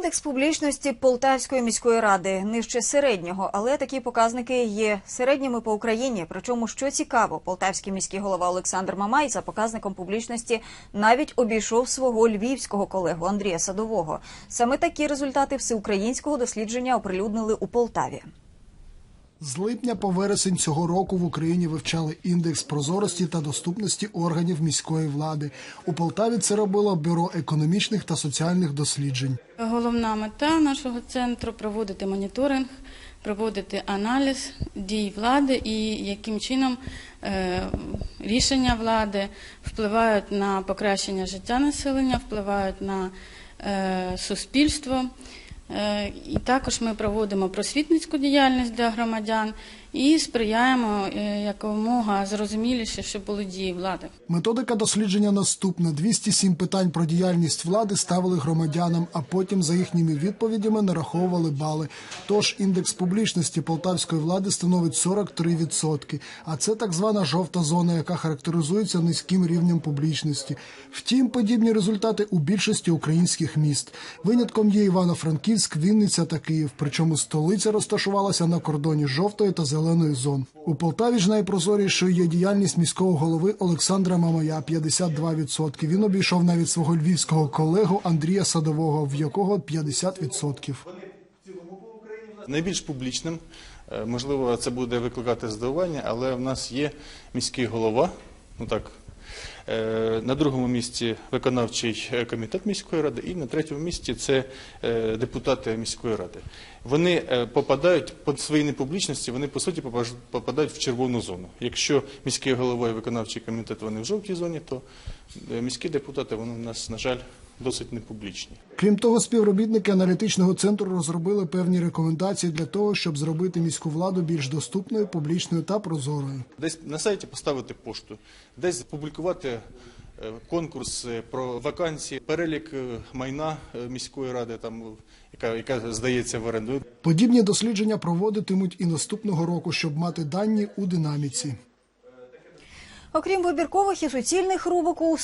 Індекс публічності Полтавської міської ради нижче середнього, але такі показники є середніми по Україні. Причому, що цікаво, полтавський міський голова Олександр Мамай за показником публічності навіть обійшов свого львівського колегу Андрія Садового. Саме такі результати всеукраїнського дослідження оприлюднили у Полтаві. З липня по вересень цього року в Україні вивчали індекс прозорості та доступності органів міської влади. У Полтаві це робило бюро економічних та соціальних досліджень. Головна мета нашого центру проводити моніторинг, проводити аналіз дій влади і яким чином е, рішення влади впливають на покращення життя населення, впливають на е, суспільство. Е, І також ми проводимо просвітницьку діяльність для громадян і сприяємо е, якомога зрозуміліше, щоб були дії влади. Методика дослідження наступна: 207 питань про діяльність влади ставили громадянам, а потім за їхніми відповідями нараховували бали. Тож індекс публічності полтавської влади становить 43%. А це так звана жовта зона, яка характеризується низьким рівнем публічності. Втім, подібні результати у більшості українських міст. Винятком є Івано-Франківськ, Вінниця та Київ. Причому столиця розташувалася на кордоні жовтої та зеленої зон. У Полтаві ж найпрозорішою є діяльність міського голови Олександра Мамая 52%. Він обійшов навіть свого львівського колегу Андрія Садового, в якого 50%. Найбільш публічним, е, можливо, це буде викликати здивування, але в нас є міський голова. Ну так, на другому місці виконавчий е, комітет міської ради, і на третьому місці це е, депутати міської ради. Вони е, попадають по своїй непублічності, вони по суті попадають в червону зону. Якщо міський голова і виконавчий комітет вони в жовтій зоні, то е, міські депутати вони у нас, на жаль, досить непублічні. Крім того, співробітники аналітичного центру розробили певні рекомендації для того, щоб зробити міську владу більш доступною, публічною та прозорою. Десь на сайті поставити пошту, десь публікувати е, конкурси про вакансії, перелік е, майна е, міської ради, там яка, яка здається в оренду. Подібні дослідження проводитимуть і наступного року, щоб мати дані у динаміці. Окрім вибіркових і суцільних рубок у